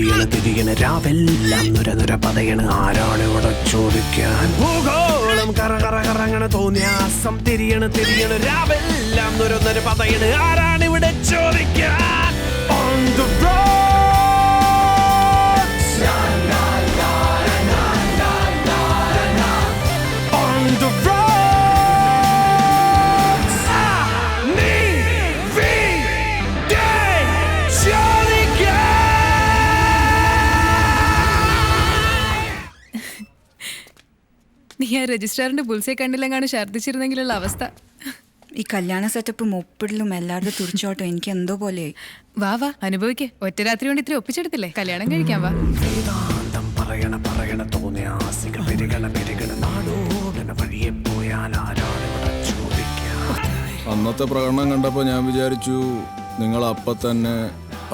തിരിയണ തിരിയണ രാവെല്ലാം നുര നുര പതയണ്. ആരാണ് ഇവിടെ ചോദിക്കാൻ? ഭൂഗോളം കറ കറ കറങ്ങണ തോന്നിയാസം തിരിയണ തിരിയണ. രാവെല്ലാം നുര നുര പതയണ്. ആരാണ് ഇവിടെ ചോദിക്കാൻ? On the roads. രജിസ്ട്രാറിന്റെ ബുൾസെ കണ്ടില്ലെങ്ങാണ് ഛർദ്ദിച്ചിരുന്നെങ്കിലുള്ള അവസ്ഥ. ഈ കല്യാണ സെറ്റപ്പ് ഒപ്പിടലും എല്ലാവരുടെ തുറിച്ചോട്ടോ എനിക്ക് എന്തോ പോലെ വാ വാ അനുഭവിക്ക്. ഒറ്റ രാത്രി കൊണ്ട് ഇത്ര ഒപ്പിച്ചെടുത്തില്ലേ? കല്യാണം കഴിക്കാൻ വാ. വേദാന്തം പറയണ പറയണ തോന്നിയാസികൾ പെരുകണ പെരുകണ നാടോടന വഴിയെ പോയാൽ ആരാണ് ഇവിടെ ചോദിക്കാൻ അന്നത്തെ പ്രകടനം കണ്ടപ്പോൾ ഞാൻ വിചാരിച്ചു നിങ്ങൾ അപ്പ തന്നെ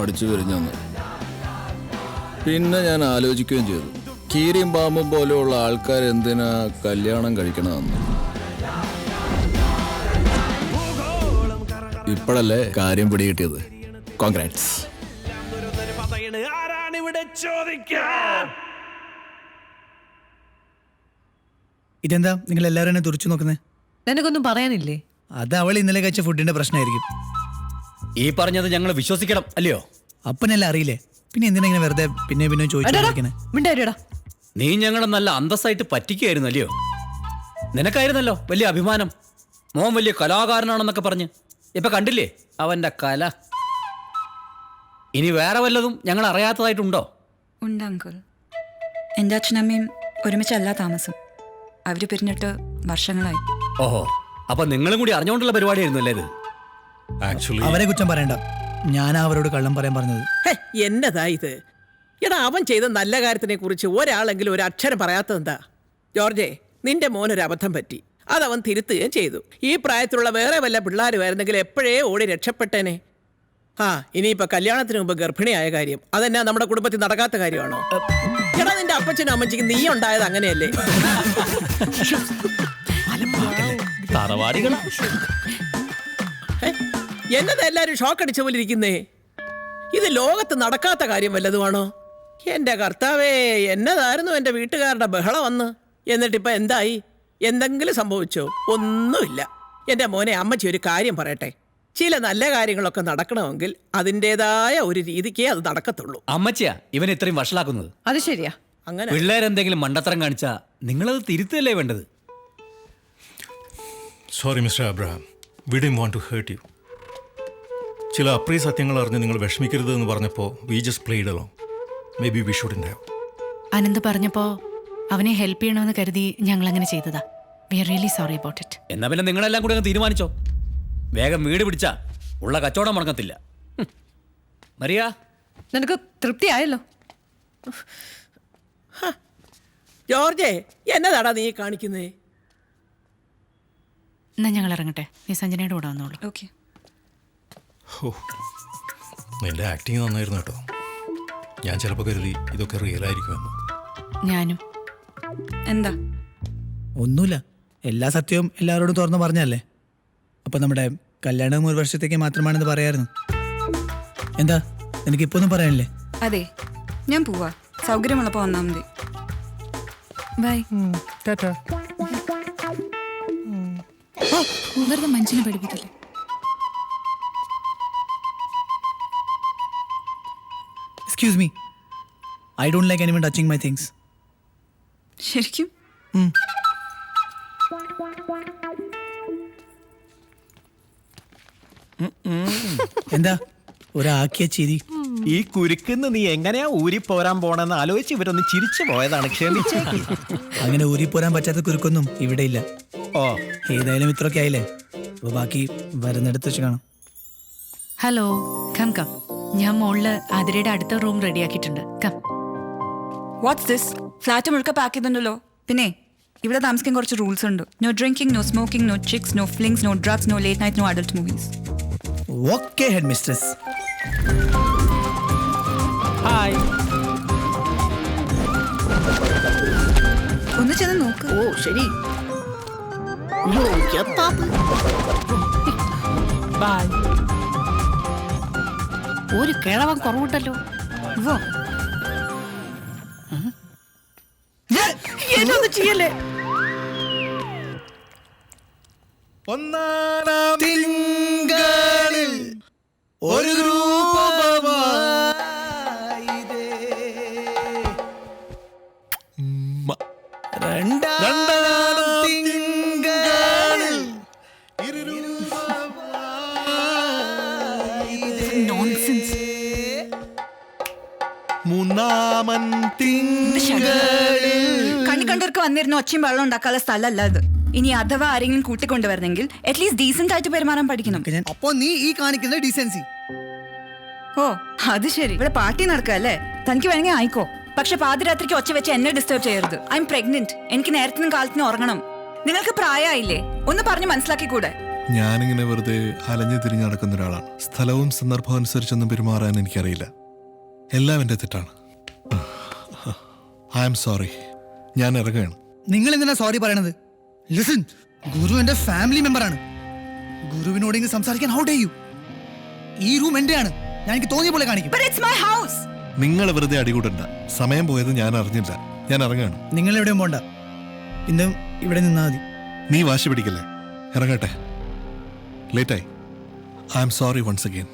അടിച്ചു വിരിഞ്ഞെന്ന്. പിന്നെ ഞാൻ ആലോചിക്കുകയും ചെയ്തു. കീരിയും പാമ്പും പോലെയുള്ള ആൾക്കാർ എന്തിനാ കല്യാണം കഴിക്കണമെന്ന് ഇപ്പോഴല്ലേ കാര്യം പിടികിട്ടിയത്. കോൺഗ്രാറ്റ്സ് ചോദിക്കാൻ ഇതെന്താ? നിങ്ങൾ എല്ലാവരും എന്നെ തുറച്ചു നോക്കുന്നത് നിനക്കൊന്നും പറയാനില്ലേ? അത് അവൾ ഇന്നലെ കഴിച്ച ഫുഡിന്റെ പ്രശ്നമായിരിക്കും. ഈ പറഞ്ഞത് ഞങ്ങൾ വിശ്വസിക്കണം അല്ലയോ? അപ്പനെല്ലാം അറിയില്ലേ? പിന്നെ എന്തിനാ ഇങ്ങനെ വെറുതെ പിന്നെ പിന്നെ ചോദിച്ചു നീ ഞങ്ങളെ നല്ല അന്തസ്സായിട്ട് പറ്റിക്കുകയായിരുന്നു അല്ലയോ നിനക്കായിരുന്നല്ലോ വലിയ അഭിമാനം. മോൻ വലിയ കലാകാരനാണെന്നൊക്കെ പറഞ്ഞ്. ഇപ്പൊ കണ്ടില്ലേ? അവന്റെ കല. ഇനി വേറെ വല്ലതും ഞങ്ങൾ അറിയാത്തതായിട്ടുണ്ടോ? ഉണ്ട് അങ്കിൾ. എന്റെ അച്ഛനമ്മയും ഒരുമിച്ചല്ല താമസം. അവർ പിരിഞ്ഞിട്ട് വർഷങ്ങളായി. ഓഹോ. അപ്പൊ നിങ്ങളും കൂടി അറിഞ്ഞുകൊണ്ടുള്ള പരിപാടിയായിരുന്നു അല്ലേ ഇത്? ആക്ച്വലി അവരെ കുറ്റം പറയണ്ട. ഞാൻ അവരോട് കള്ളം പറയാൻ പറഞ്ഞത്. ഹെ, എന്നതാ ഇത്? എടാ അവൻ ചെയ്ത നല്ല കാര്യത്തിനെ കുറിച്ച് ഒരാളെങ്കിലും ഒരു അക്ഷരം പറയാത്തതെന്താ ജോർജെ നിന്റെ മോനൊരു അബദ്ധം പറ്റി. അതവൻ തിരുത്തുകയും ചെയ്തു. ഈ പ്രായത്തിലുള്ള വേറെ വല്ല പിള്ളേരുമായിരുന്നെങ്കിൽ എപ്പോഴേ ഓടി രക്ഷപ്പെട്ടേനെ? ആ ഇനിയിപ്പോ കല്യാണത്തിന് മുമ്പ് ഗർഭിണിയായ കാര്യം. അതെന്നാ നമ്മുടെ കുടുംബത്തിൽ നടക്കാത്ത കാര്യമാണോ? എടാ നിന്റെ അപ്പച്ചനും അമ്മച്ചിക്ക് നീ ഉണ്ടായത് അങ്ങനെയല്ലേ? എല്ലാരും ഷോക്ക് അടിച്ച പോലെ ഇരിക്കുന്നേ? ഇത് ലോകത്ത് നടക്കാത്ത കാര്യം വല്ലതുമാണോ? എന്റെ കർത്താവേ എന്നതായിരുന്നു എന്റെ വീട്ടുകാരുടെ ബഹളം വന്ന് എന്നിട്ടിപ്പോ എന്തായി? എന്തെങ്കിലും സംഭവിച്ചോ? ഒന്നുമില്ല. എന്റെ മോനെ അമ്മച്ചി ഒരു കാര്യം പറയട്ടെ. ചില നല്ല കാര്യങ്ങളൊക്കെ നടക്കണമെങ്കിൽ അതിന്റെതായ ഒരു രീതിക്കേ അത് നടക്കത്തുള്ളൂ. അമ്മച്ചിയാ ഇവൻ ഇത്രയും വഷളാക്കുന്നത്. അത് ശരിയാ. അങ്ങനെ. പിള്ളേരെന്തെങ്കിലും മണ്ടത്തരം കാണിച്ചാ നിങ്ങളത് തിരുത്തല്ലേ വേണ്ടത്? സോറി മിസ്റ്റർ അബ്രഹാം വി ഡി വാണ്ട് ടു ഹേർട്ട് യു ചില അപ്രിയ സത്യങ്ങൾ അറിഞ്ഞ് നിങ്ങൾ വിഷമിക്കരുത് എന്ന് പറഞ്ഞപ്പോൾ we just played along maybe we should have Ananth പറഞ്ഞപ്പോ അവനെ ഹെൽപ്പ് ചെയ്യണമെന്ന് കരുതി ഞങ്ങൾ അങ്ങനെ ചെയ്തതാ. We are really sorry about it എന്നാ പിന്നെ നിങ്ങളെല്ലാം കൂടെ അങ്ങ് തീരുമാനിച്ചോ? വേഗം വീട് പിടിച്ചാ. ഉള്ള കച്ചവടം മുടങ്ങത്തില്ല. ഹും. മറിയ നിനക്ക് തൃപ്തിയായല്ലോ. ജോർജേ എന്നതാടാ നീ കാണിക്കുന്നേ? എന്നാ ഞങ്ങൾ ഇറങ്ങട്ടെ നീ സഞ്ജനയുടെ കൂടെ വന്നോളൂ. ഓക്കെ നിന്റെ ആക്ടിങ് നന്നായിരുന്നു കേട്ടോ. ഞാൻ ചിലപ്പോൾ കരുതി ഇതൊക്കെ റിയൽ ആയിരിക്കുമെന്ന്. ഞാനും. എന്താ? ഒന്നുമില്ല. എല്ലാ സത്യവും എല്ലാവരോടും തുറന്നു പറഞ്ഞല്ലേ അപ്പൊ നമ്മുടെ കല്യാണം ഒരു വർഷത്തേക്ക് മാത്രമാണെന്ന് പറയായിരുന്നു. എന്താ? എനിക്ക് ഇപ്പൊ ഒന്നും പറയാനില്ലേ? അതെ. ഞാൻ പോവാ. സൗകര്യമുള്ളപ്പോ വന്നാ മതി. ബൈ. വെറുതെ മനുഷ്യനെ പഠിപ്പിക്കില്ലേ excuse me I don't like anyone touching my things ശരിക്കും? എന്താ? ഒരാക്കിയ ചിരി. ഈ കുരുക്കുന്ന് നീ എങ്ങനെയാ ഊരി പോരാൻ പോണെന്ന് ആലോചിച്ച് ഇവരൊന്ന് ചിരിച്ചു പോയതാണ് ക്ഷമിച്ചേ. അങ്ങനെ ഊരി പോരാൻ പറ്റാത്ത കുരുക്കൊന്നും ഇവിടെ ഇല്ല. ഓ. ഏതായാലും ഇത്രയൊക്കെ ആയില്ലേ? അപ്പൊ ബാക്കി വരുന്നിടത്ത് വെച്ച് കാണാം. Hello come come. ഞാൻ മോളിൽ ആതിരയുടെ അടുത്ത റൂം റെഡിയാക്കിയിട്ടുണ്ട്. കം. വാട്ട്സ് ദിസ് ഫ്ലാറ്റ് മുഴുക്ക പാക്ക് ചെയ്തിട്ടുണ്ടല്ലോ. പിന്നെ ഇവിടെ താമസിക്കാൻ കുറച്ച് റൂൾസ് ഉണ്ട്. No drinking no smoking no chicks no flings no drugs no late night no adult movies okay headmistress hi ഒന്ന് ചെന്ന് നോക്ക്. ഓ ശരി. ബൈ ഒരു കിഴവൻ കുറവുണ്ടല്ലോ. വോ. എന്നൊന്നും ചെയ്യല്ലേ ഒന്നാം തിങ്കളിൽ ഒരു. രണ്ടാം തിങ്കളിൽ മൂന്നാമൻ തിങ്കളിൽ കണ്ണി കണ്ടവർക്ക് വന്നിരുന്ന ഒച്ചയും വെള്ളം ഉണ്ടാക്കാനുള്ള സ്ഥലമല്ല ഇത് ഇനി അഥവാ ആരെങ്കിലും കൂട്ടിക്കൊണ്ടുവരണമെങ്കിൽ അറ്റ്ലീസ്റ്റ് ഡീസെന്റ് ആയിട്ട് പെരുമാറാൻ പഠിക്കണം. അപ്പൊ നീ ഈ കാണിക്കുന്ന ഡീസൻസി ഓ അത് ശരി. ഇവിടെ പാർട്ടി നടക്കല്ലേ? തനിക്ക് വേണമെങ്കിൽ ആയിക്കോ. പക്ഷെ പാതിരാത്രിക്ക് ഒച്ച വെച്ച് എന്നെ ഡിസ്റ്റർബ് ചെയ്യരുത്. ഐ എം പ്രഗ്നന്റ് എനിക്ക് നേരത്തിനും കാലത്തിനും ഉറങ്ങണം. നിങ്ങൾക്ക് പ്രായമായില്ലേ? ഒന്ന് പറഞ്ഞ് മനസ്സിലാക്കിക്കൂടെ? ഞാനിങ്ങനെ വെറുതെ അലഞ്ഞു തിരിഞ്ഞു നടക്കുന്ന ഒരാളാണ്. സ്ഥലവും സന്ദർഭവും അനുസരിച്ചൊന്നും പെരുമാറാൻ എനിക്കറിയില്ല. എല്ലാം എന്റെ തെറ്റാണ്. ഐ എം സോറി ഞാൻ ഇറങ്ങുകയാണ്. നിങ്ങൾ എന്തിനാ സോറി പറയണത്? ലിസൺ ഗുരു എന്റെ ഫാമിലി മെമ്പറാണ് ഗുരുവിനോട് ഇങ്ങനെ സംസാരിക്കാൻ ഹൗ ഡേ യു ഈ റൂം എന്റെയാണ്. ഞാൻ എനിക്ക് തോന്നിയ പോലെ കാണിക്കും. But it's my house. നിങ്ങൾ വെറുതെ അടികൂടണ്ട. സമയം പോയത് ഞാൻ അറിഞ്ഞില്ല. ഞാൻ ഇറങ്ങുകയാണ്. നിങ്ങൾ എവിടെയും പോണ്ട. ഇന്ന് ഇവിടെ നിന്നാ മതി. നീ വാശി പിടിക്കല്ലേ? ഇറങ്ങട്ടെ. ലേറ്റായി I M sorry once again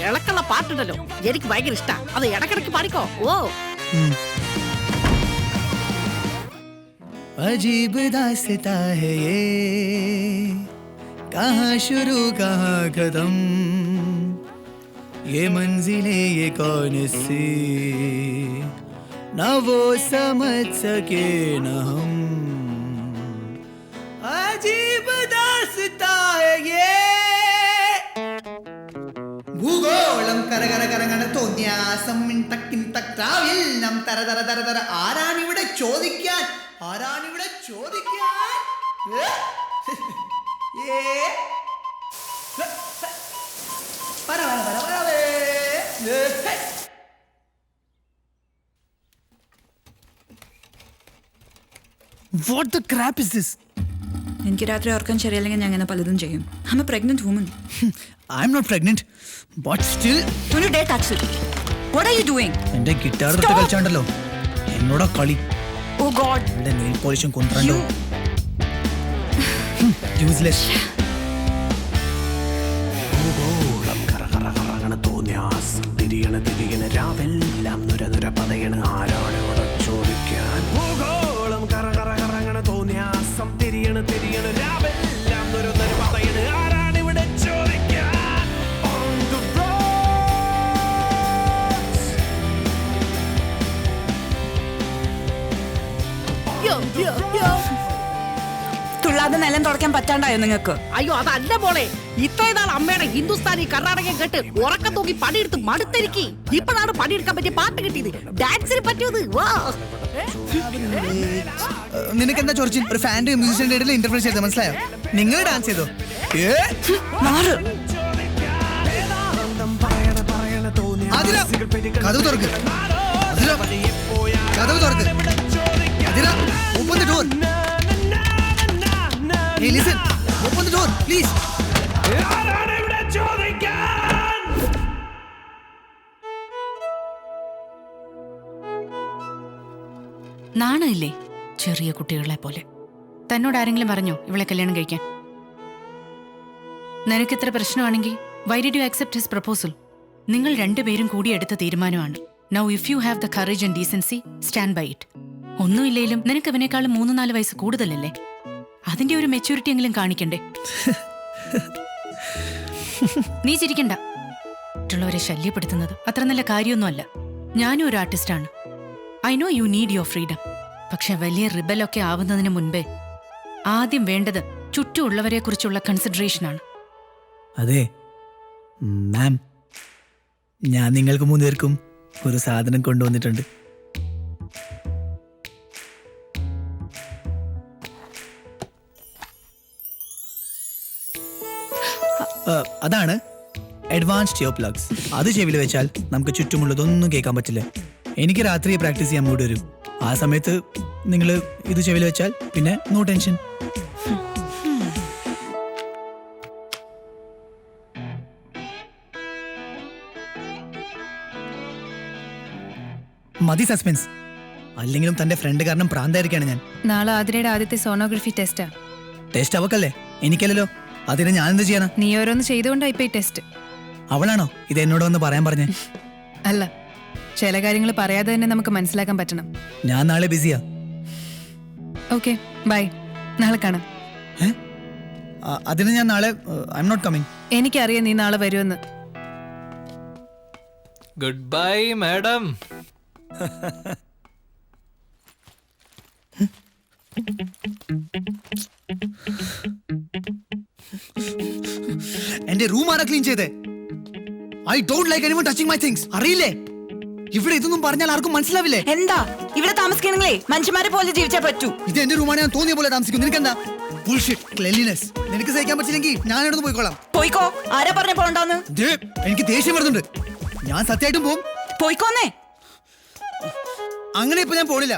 ഇളക്കുള്ള പാട്ടുണ്ടല്ലോ എനിക്ക് ഭയങ്കര ഇഷ്ടാ അത് ഇടക്കിടക്ക് പാടിക്കോ ഓ अजीब दास्ता है ये कहाँ शुरू कहाँ खत्म ये मंजिले ये कौन सी न वो समझ सके न हम ഭൂഗോളം കര കരങ്ങണ തോന്യാസം മിണ്ടക്കിന്തക്രാവിൽ നം തര തര തര തര ആരാണിവിടെ ചോദിക്കാൻ ആരാണിവിടെ ചോദിക്കാൻ ഏ? പറ പറ പറ പറ വേ. ഏ, ഹേ. What the crap is this? എനിക്ക് രാത്രി ഓർക്കാൻ ശരിയല്ലെങ്കിൽ ഞാൻ അങ്ങനെ പലതും ചെയ്യും I a pregnant woman I'm not pregnant but still ഒരു day touch what are you doing എന്റെ ഗിറ്റാർ എടുത്ത് കളിച്ചാണ്ടല്ലോ എന്നോടാ കളി ഓ ഗോഡ് എന്റെ നെയിൽ പോളിഷും കൊണ്ടുവരണ്ടോ യൂസ്ലെസ് ഓ ഗോഡ് കറ കറ കറങ്ങണ തോന്നിയാസ് തിരിയണ തിരിയണ രാവെല്ലാം പറ്റാണ്ടായോ നിങ്ങൾക്ക്? അയ്യോ അതല്ല മോളെ. ഇത്രയും നാൾ അമ്മയുടെ ഹിന്ദുസ്ഥാനി കർണാടകം കേട്ട് ഉറക്കം തൂക്കി പണിയെടുത്ത് മടുത്തിരിക്കി. ഇപ്പോഴാണ് പണിയെടുക്കാൻ പറ്റിയ പാട്ട് കിട്ടിയത്. ഡാൻസിന് പറ്റിയത്. വാ. നിനക്ക് എന്താ ചൊറിച്ചിൻ ഒരു ഫാന്റെ മ്യൂസിഷ്യന്റെ ഇടയിൽ ഇന്റർഫിയർ ചെയ്തത് മനസ്സിലായോ? നിങ്ങൾ ഡാൻസ് ചെയ്തോ? കതവ് തുറക്ക്. കതവ് തുറക്ക്. അതിര, ടൂർ the ചോദിക്കാൻ? നാണമില്ലേ ചെറിയ കുട്ടികളെ പോലെ. തന്നോട് ആരെങ്കിലും പറഞ്ഞോ ഇവളെ കല്യാണം കഴിക്കാൻ? നിനക്ക് ഇത്ര പ്രശ്നമാണെങ്കിൽ why did you accept his proposal നിങ്ങൾ രണ്ടുപേരും കൂടി എടുത്ത തീരുമാനമാണ്. Now if you have the courage and decency stand by it ഒന്നുമില്ലെങ്കിലും നിനക്ക് ഇവനേക്കാളും മൂന്ന് നാല് വയസ്സ് കൂടുതലല്ലേ? അതിന്റെ ഒരു മെച്യൂരിറ്റി എങ്കിലും കാണിക്കണ്ടേ? നീ ചിരിക്കണ്ട. മറ്റുള്ളവരെ ശല്യപ്പെടുത്തുന്നത് അത്ര നല്ല കാര്യമൊന്നുമല്ല. ഞാനും ഒരു ആർട്ടിസ്റ്റാണ് I know you need your freedom പക്ഷെ വലിയ റിബലൊക്കെ ആവുന്നതിന് മുൻപേ ആദ്യം വേണ്ടത് ചുറ്റുമുള്ളവരെ കുറിച്ചുള്ള കൺസിഡറേഷനാണ് അതെ. മാം ഞാൻ നിങ്ങൾക്ക് മൂന്നുപേർക്കും ഒരു സാധനം കൊണ്ടുവന്നിട്ടുണ്ട്. അതാണ് അഡ്വാൻസ്ഡ് ഇയർ പ്ലഗ്സ് അത് ചെവിയിൽ വെച്ചാൽ നമുക്ക് ചുറ്റുമുള്ളതൊന്നും കേൾക്കാൻ പറ്റില്ല. എനിക്ക് രാത്രി പ്രാക്ടീസ് ചെയ്യാൻ മൂടി വരും. ആ സമയത്ത് നിങ്ങൾ ഇത് ചെവിയിൽ വെച്ചാൽ പിന്നെ നോ ടെൻഷൻ മതി സസ്പെൻസ് അല്ലെങ്കിലും തന്റെ ഫ്രണ്ട് കാരണം പ്രാന്തായിരിക്കാണ് ഞാൻ. നാളെ ആതിരയുടെ ആദ്യത്തെ സോണോഗ്രഫി ടെസ്റ്റാ ടെസ്റ്റ് അവക്കല്ലേ? എനിക്കല്ലല്ലോ. അതിന് ഞാൻ എന്ത് ചെയ്യാനാ? നീ ഓരോന്ന് ചെയ്തുകൊണ്ടായി ഇപ്പൊ ഈ ടെസ്റ്റ് അവളാണോ? ഇത് എന്നോട് വന്ന് പറയാൻ പറഞ്ഞേ. അല്ല ചില കാര്യങ്ങൾ പറയാതെ തന്നെ നമുക്ക് മനസ്സിലാക്കാൻ പറ്റണം. ഞാൻ നാളെ ബിസിയാ. Okay bye. നാളെ കാണാം. അതിന് ഞാൻ നാളെ ഐ എം നോട്ട് കമ്മിങ് എനിക്കറിയാം നീ നാളെ വരുമെന്ന്. ഗുഡ് ബൈ മാഡം എന്റെ റൂം ആരാ ക്ലീൻ ചെയ്തേ? I don't like anyone touching my things അറിയില്ലേ? ഇവിടെ ഇതൊന്നും പറഞ്ഞാൽ ആർക്കും മനസ്സിലാവില്ലേ? എന്താ? ഇവിടെ താമസിക്കണങ്ങളെ മനുഷ്യന്മാരെ പോലെ ജീവിച്ചാ പറ്റൂ. ഇത് എന്റെ റൂമാണ് ഞാൻ തോന്നിയ പോലെ താമസിക്കും. നിനക്കെന്താ? ക്ലെൻലിനെസ് നിനക്ക് സഹിക്കാൻ പറ്റില്ലെങ്കിൽ ഞാൻ എടുത്ത് പോയിക്കോളാം. പോയിക്കോ? ആരാ പറഞ്ഞ പോണ്ടാന്ന് എനിക്ക് ദേഷ്യം വരുന്നുണ്ട്. ഞാൻ സത്യമായിട്ടും പോകും പോയിക്കോന്നേ. അങ്ങനെ ഇപ്പൊ ഞാൻ പോണില്ല.